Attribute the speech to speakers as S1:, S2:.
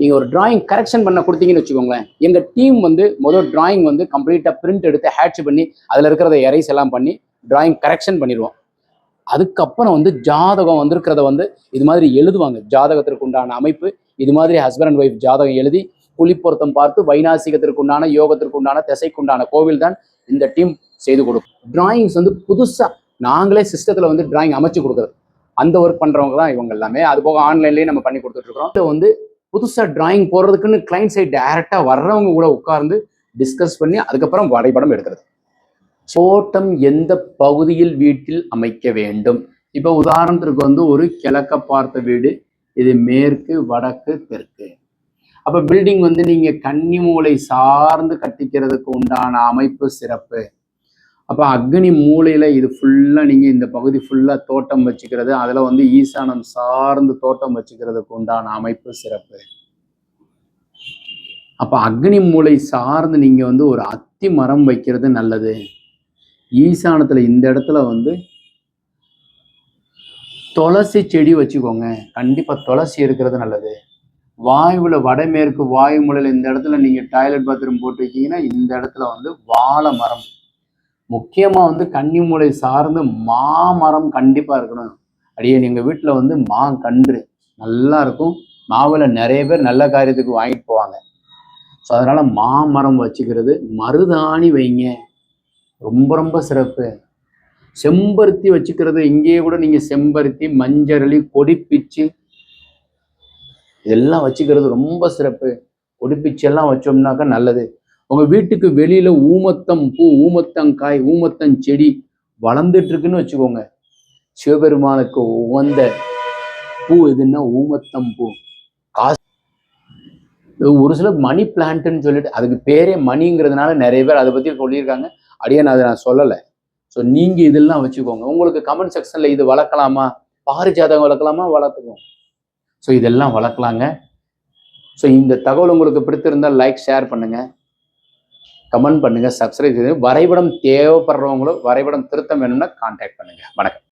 S1: நீங்கள் ஒரு drawing correction பண்ண கொடுத்தீங்கன்னு வச்சுக்கோங்களேன் எங்கள் டீம் வந்து மொதல் டிராயிங் வந்து கம்ப்ளீட்டாக பிரிண்ட் எடுத்து ஹேட்ச் பண்ணி அதில் இருக்கிறத எரைஸ் எல்லாம் பண்ணி டிராயிங் கரெக்ஷன் பண்ணிடுவோம். அதுக்கப்புறம் வந்து ஜாதகம் வந்திருக்கிறத வந்து இது மாதிரி எழுதுவாங்க. ஜாதகத்திற்கு உண்டான அமைப்பு இது மாதிரி ஹஸ்பண்ட் அண்ட் ஒய்ஃப் ஜாதகம் எழுதி புலிப்பொருத்தம் பார்த்து வைநாசிகத்திற்கு உண்டான யோகத்திற்கு உண்டான திசைக்கு உண்டான கோவில் தான் இந்த டீம் செய்து கொடுக்கும். டிராயிங்ஸ் வந்து புதுசாக நாங்களே சிஸ்டத்தில் வந்து டிராயிங் அமைச்சு கொடுக்குறது. அந்த ஒர்க் பண்ணுறவங்க தான் இவங்க எல்லாமே. அது போக ஆன்லைன்லேயே நம்ம பண்ணி கொடுத்துட்ருக்கோம் இதில் வந்து புதுசாக டிராயிங் போடுறதுக்குன்னு கிளைண்ட் சைட் டைரெக்டாக வர்றவங்க கூட உட்கார்ந்து டிஸ்கஸ் பண்ணி அதுக்கப்புறம் வரைபடம் எடுக்கிறது. தோட்டம் எந்த பகுதியில் வீட்டில் அமைக்க வேண்டும்? இப்போ உதாரணத்திற்கு வந்து ஒரு கிழக்க பார்த்த வீடு இது மேற்கு வடக்கு தெற்கு. அப்போ பில்டிங் வந்து நீங்கள் கன்னி மூலை சார்ந்து கட்டிக்கிறதுக்கு உண்டான அமைப்பு சிறப்பு. அப்போ அக்னி மூலையில் இது ஃபுல்லாக நீங்கள் இந்த பகுதி ஃபுல்லாக தோட்டம் வச்சுக்கிறது அதில் வந்து ஈசானம் சார்ந்து தோட்டம் வச்சுக்கிறதுக்கு உண்டான அமைப்பு சிறப்பு. அப்போ அக்னி மூலை சார்ந்து நீங்கள் வந்து ஒரு அத்தி மரம் வைக்கிறது நல்லது. ஈசானத்தில் இந்த இடத்துல வந்து துளசி செடி வச்சுக்கோங்க. கண்டிப்பாக துளசி இருக்கிறது நல்லது. வாயுவில் வடமேற்கு வாயு மூலையில் இந்த இடத்துல நீங்கள் டாய்லெட் பாத்ரூம் போட்டு வைக்கீங்கன்னா இந்த இடத்துல வந்து வாழை மரம் முக்கியமாக வந்து கன்னி மூலை சார்ந்து மாமரம் கண்டிப்பாக இருக்கணும். அடியே எங்கள் வீட்டில் வந்து மா கன்று நல்லா இருக்கும். மாவில் நிறைய பேர் நல்ல காரியத்துக்கு வாங்கிட்டு போவாங்க. ஸோ அதனால் மாமரம் வச்சுக்கிறது மருதாணி வைங்க. ரொம்ப ரொம்ப சிறப்பு. செம்பருத்தி வச்சுக்கிறது இங்கேயே கூட நீங்கள் செம்பருத்தி மஞ்சரளி கொடிப்பிச்சு இதெல்லாம் வச்சுக்கிறது ரொம்ப சிறப்பு. கொடிப்பிச்சு எல்லாம் வச்சோம்னாக்கா நல்லது. உங்க வீட்டுக்கு வெளியில ஊமத்தம் பூ ஊமத்தங்காய் ஊமத்தம் செடி வளர்ந்துட்டு இருக்குன்னு வச்சுக்கோங்க. சிவபெருமானுக்கு உகந்த பூ எதுன்னா ஊமத்தம் பூ. காசு. ஒரு சில மணி பிளான்ட்னு சொல்லிட்டு அதுக்கு பேரே மணிங்கிறதுனால நிறைய பேர் அதை பத்தி சொல்லியிருக்காங்க. அடியே நான் அதை நான் சொல்லலை. ஸோ நீங்க இதெல்லாம் வச்சுக்கோங்க. உங்களுக்கு கமெண்ட் செக்ஷன்ல இது வளர்க்கலாமா? பாரிஜாதகம் வளர்க்கலாமா? வளர்த்துக்கோங்க ஸோ இதெல்லாம் வளர்க்கலாங்க. ஸோ இந்த தகவல் உங்களுக்கு பிடித்திருந்தால் லைக் ஷேர் பண்ணுங்கள் கமெண்ட் பண்ணுங்கள் சப்ஸ்கிரைப் செய்யுங்க வரைபடம் தேவைப்படுறவங்களும் வரைபடம் திருத்தம் வேணும்னா கான்டாக்ட் பண்ணுங்க. வணக்கம்.